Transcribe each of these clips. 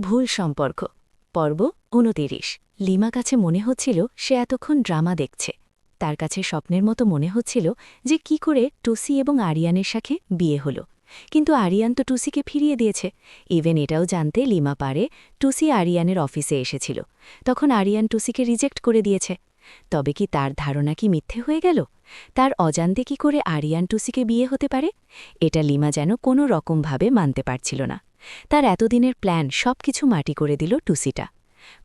ভুল সম্পর্ক। পর্ব উনতিরিশ লিমা কাছে মনে হচ্ছিল সে এতক্ষণ ড্রামা দেখছে। তার কাছে স্বপ্নের মতো মনে হচ্ছিল যে কি করে টুসি এবং আরিয়ানের সাথে বিয়ে হলো। কিন্তু আরিয়ান তো টুসিকে ফিরিয়ে দিয়েছে। ইভেন এটাও জানতে লিমা পারে টুসি আরিয়ানের অফিসে এসেছিল। তখন আরিয়ান টুসিকে রিজেক্ট করে দিয়েছে। তবে কি তার ধারণা কি মিথ্যে হয়ে গেল? তার অজান্তে কি করে আরিয়ান টুসিকে বিয়ে হতে পারে? এটা লিমা যেন কোনো রকমভাবে মানতে পারছিল না। তার এতদিনের প্ল্যান সব কিছু মাটি করে দিল টুসিটা।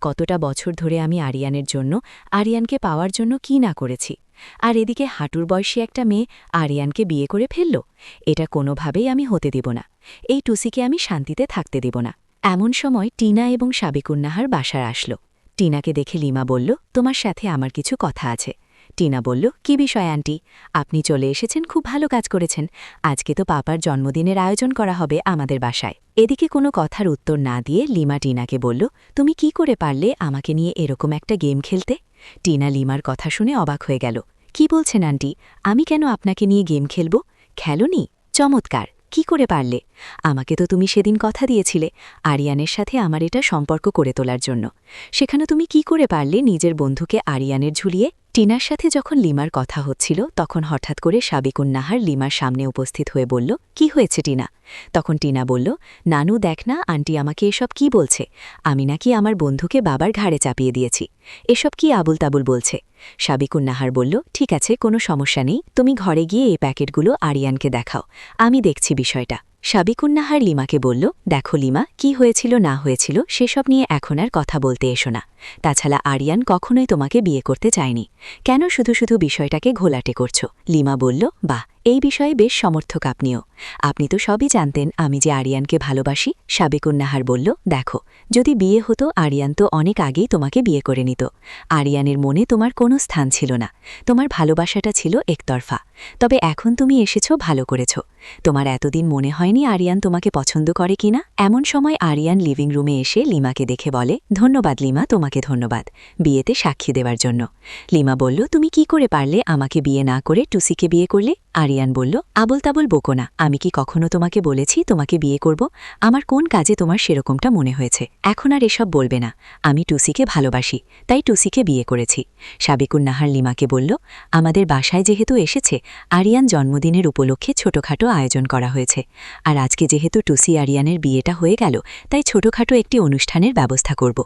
কতটা বছর ধরে আমি আরিয়ানের জন্য, আরিয়ানকে পাওয়ার জন্য কি না করেছি? আর এদিকে হাঁটুর বয়সী একটা মেয়ে আরিয়ানকে বিয়ে করে ফেলল? এটা কোনোভাবেই আমি হতে দিব না। এই টুসিকে আমি শান্তিতে থাকতে দিব না। এমন সময় টিনা এবং সাবিকুন্নাহার বাসার আসলো। টিনাকে দেখে লিমা বলল, তোমার সাথে আমার কিছু কথা আছে। টিনা বলল, কি বিষয়, আন্টি? আপনি চলে এসেছেন, খুব ভালো কাজ করেছেন। আজকে তো পাপার জন্মদিনের আয়োজন করা হবে আমাদের বাসায়। এদিকে কোনো কথার উত্তর না দিয়ে লিমা টিনাকে বলল, তুমি কি করে পারলে আমাকে নিয়ে এরকম একটা গেম খেলতে? টিনা লিমার কথা শুনে অবাক হয়ে গেল, কি বলছেন, আন্টি? আমি কেন আপনাকে নিয়ে গেম খেলব? খেলনি? চমৎকার! কি করে পারলে? আমাকে তো তুমি সেদিন কথা দিয়েছিলে, আরিয়ানের সাথে আমার এটা সম্পর্ক করে তোলার জন্য। সেখানে তুমি কি করে পারলে নিজের বন্ধুকে আরিয়ানের ঝুলিয়ে টিনার সাথে যখন লিমার কথা হচ্ছিল, তখন হঠাৎ করে সাবিকুন্নাহার লিমার সামনে উপস্থিত হয়ে বলল, কি হয়েছে টিনা? তখন টিনা বলল, নানু, দেখ না, আন্টি আমাকে এসব কি বলছে? আমি নাকি আমার বন্ধুকে বাবার ঘাড়ে চাপিয়ে দিয়েছি। এসব কি আবুল তাবুল বলছে? সাবিকুন্নাহার বলল, ঠিক আছে, কোনো সমস্যা নেই। তুমি ঘরে গিয়ে এই প্যাকেটগুলো আরিয়ানকে দেখাও। আমি দেখছি বিষয়টা। সাবিকুন্নাহার লিমাকে বলল, দেখো লিমা, কি হয়েছিল, না হয়েছিল, সেসব নিয়ে এখন আর কথা বলতে এসো না। তাছাড়া আরিয়ান কখনোই তোমাকে বিয়ে করতে চায়নি। কেন শুধু শুধু বিষয়টাকে ঘোলাটে করছ? লিমা বলল, বাহ, এই বিষয়ে বেশ সমর্থক আপনিও। আপনি তো সবই জানতেন আমি যে আরিয়ানকে ভালোবাসি। সাবেকুন্নাহার বলল, দেখো, যদি বিয়ে হতো, আরিয়ান তো অনেক আগেই তোমাকে বিয়ে করে নিত। আরিয়ানের মনে তোমার কোনো স্থান ছিল না। তোমার ভালোবাসাটা ছিল একতরফা। তবে এখন তুমি এসেছ ভালো করেছ। তোমার এতদিন মনে হয়নি আরিয়ান তোমাকে পছন্দ করে কিনা? এমন সময় আরিয়ান লিভিং রুমে এসে লিমাকে দেখে বলে, ধন্যবাদ লিমা, তোমাকে ধন্যবাদ। বিয়েতে সাক্ষী দেওয়ার জন্য। লিমা বলল, তুমি কি করে পারলে আমাকে বিয়ে না করে টুসিকে বিয়ে করলে? আরিয়ান বলল আবল তাবল বোকো না। আমি কি কখনো তোমাকে বলেছি তোমাকে বিয়ে করব? আমার কোন কাজে তোমার সেরকমটা মনে হয়েছে? এখন আর এসব বলবে না। আমি টুসিকে ভালোবাসি, তাই টুসিকে বিয়ে করেছি। সাবিকুন্নাহার লিমাকে বলল, আমাদের বাসায় যেহেতু এসেছে, আরিয়ান জন্মদিনের উপলক্ষে ছোটখাটো আয়োজন করা হয়েছে। আর আজকে যেহেতু টুসি আরিয়ানের বিয়েটা হয়ে গেল, তাই ছোটখাটো একটি অনুষ্ঠানের ব্যবস্থা করব।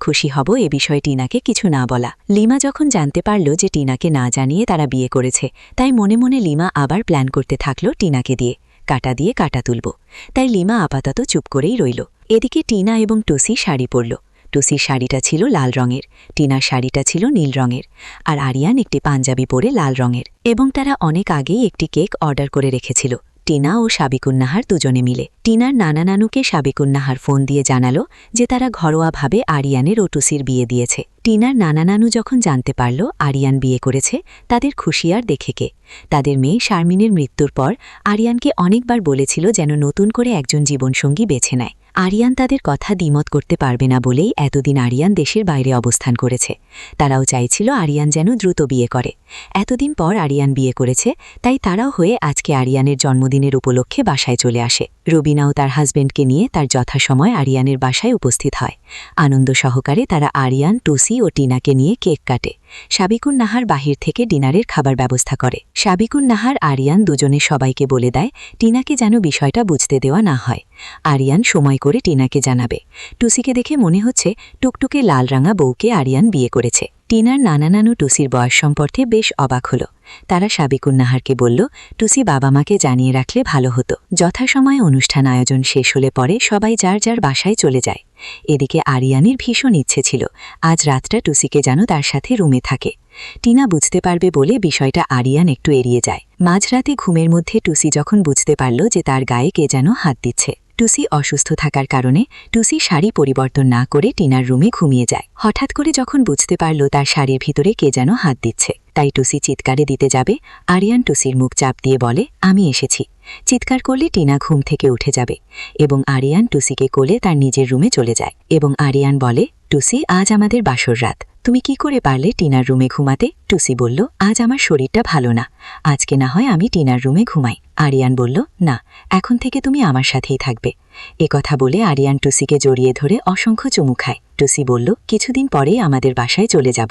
খুশি হব এ বিষয়ে টিনাকে কিছু না বলা। লিমা যখন জানতে পারল যে টিনাকে না জানিয়ে তারা বিয়ে করেছে, তাই মনে মনে লিমা আবার প্ল্যান করতে থাকল টিনাকে দিয়ে। কাটা দিয়ে কাটা তুলব। তাই লিমা আপাতত চুপ করেই রইল। এদিকে টিনা এবং টুসি শাড়ি পরল। টুসির শাড়িটা ছিল লাল রঙের, টিনার শাড়িটা ছিল নীল রঙের, আর আরিয়ান একটি পাঞ্জাবি পরে লাল রঙের, এবং তারা অনেক আগেই একটি কেক অর্ডার করে রেখেছিল। টিনা ও সাবিকুন্নাহার দুজনে মিলে। টিনার নানা নানুকে সাবিকুন্নাহার ফোন দিয়ে জানালো যে তারা ঘরোয়াভাবে আরিয়ানের ও টুসির বিয়ে দিয়েছে। টিনার নানা নানু যখন জানতে পারল আরিয়ান বিয়ে করেছে, তাদের খুশি আর দেখে কে। তাদের মেয়ে শারমিনের মৃত্যুর পর আরিয়ানকে অনেকবার বলেছিল যেন নতুন করে একজন জীবনসঙ্গী বেছে নেয়। আরিয়ান তাদের কথা দ্বিমত করতে পারবে না বলেই এতদিন আরিয়ান দেশের বাইরে অবস্থান করেছে। তারাও চাইছিল আরিয়ান যেন দ্রুত বিয়ে করে। এতদিন পর আরিয়ান বিয়ে করেছে, তাই তারাও হয়ে আজকে আরিয়ানের জন্মদিনের উপলক্ষে বাসায় চলে আসে। রবিনাও তার হাজব্যান্ডকে নিয়ে তার যথাসময় আরিয়ানের বাসায় উপস্থিত হয়। আনন্দ সহকারে তারা আরিয়ান, টুসি ও টিনাকে নিয়ে কেক কাটে। সাবিকুন নাহার বাহির থেকে ডিনারের খাবার ব্যবস্থা করে। সাবিকুন নাহার আরিয়ান দুজনে সবাইকে বলে দেয়, টিনাকে যেন বিষয়টা বুঝতে দেওয়া না হয়। আরিয়ান সময় করে টিনাকে জানাবে। টুসিকে দেখে মনে হচ্ছে টুকটুকে লাল লালরাঙা বউকে আরিয়ান বিয়ে করেছে। টিনার নানা নানু টুসির বয়স সম্পর্কে বেশ অবাক হল। তারা সাবিকুন্নাহারকে বলল, টুসি বাবা মাকে জানিয়ে রাখলে ভালো হতো। যথাসময়ে অনুষ্ঠান আয়োজন শেষ হলে পরে সবাই যার যার বাসায় চলে যায়। এদিকে আরিয়ানের ভীষণ ইচ্ছে ছিল, আজ রাতটা টুসিকে যেন তার সাথে রুমে থাকে। টিনা বুঝতে পারবে বলে বিষয়টা আরিয়ান একটু এড়িয়ে যায়। মাঝরাতে ঘুমের মধ্যে টুসি যখন বুঝতে পারল যে তার গায়ে কে যেন হাত দিচ্ছে। টুসি অসুস্থ থাকার কারণে টুসি শাড়ি পরিবর্তন না করে টিনার রুমে ঘুমিয়ে যায়। হঠাৎ করে যখন বুঝতে পারল তার শাড়ির ভিতরে কে যেন হাত দিচ্ছে, তাই টুসি চিৎকারে দিতে যাবে। আরিয়ান টুসির মুখ চাপ দিয়ে বলে, আমি এসেছি। চিৎকার করলে টিনা ঘুম থেকে উঠে যাবে এবং আরিয়ান টুসিকে কোলে তার নিজের রুমে চলে যায় এবং আরিয়ান বলে, টুসি, আজ আমাদের বাসর রাত। তুমি কি করে পারলে টিনার রুমে ঘুমাতে? টুসি বলল, আজ আমার শরীরটা ভালো না। আজকে না হয় আমি টিনার রুমে ঘুমাই। আরিয়ান বলল, না, এখন থেকে তুমি আমার সাথেই থাকবে। এ কথা বলে আরিয়ান টুসিকে জড়িয়ে ধরে অসংখ্য চুমু খায়। টুসি বলল, কিছুদিন পরেই আমাদের বাসায় চলে যাব।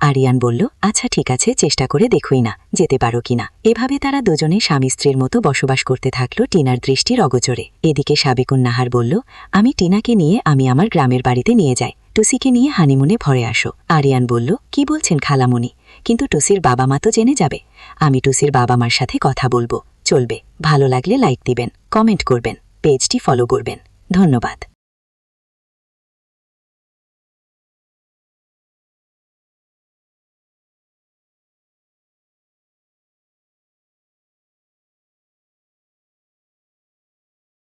আরিয়ান বলল আচ্ছা ঠিক আছে, চেষ্টা করে দেখুই না, যেতে পারো কিনা এভাবে তারা দুজনে স্বামী স্ত্রীর মতো বসবাস করতে থাকল টিনার দৃষ্টির অগোচরে। এদিকে সাবেকুন নাহার বলল, আমি টিনাকে নিয়ে আমি আমার গ্রামের বাড়িতে নিয়ে যাই। টুসিকে নিয়ে হানিমুনে ভরে আসো। আরিয়ান বলল, কি বলছেন খালামুনি? কিন্তু টুসির বাবা মা তো জেনে যাবে। আমি টুসির বাবা মার সাথে কথা বলব। চলবে। ভালো লাগলে লাইক দিবেন, কমেন্ট করবেন, পেজটি ফলো করবেন। ধন্যবাদ।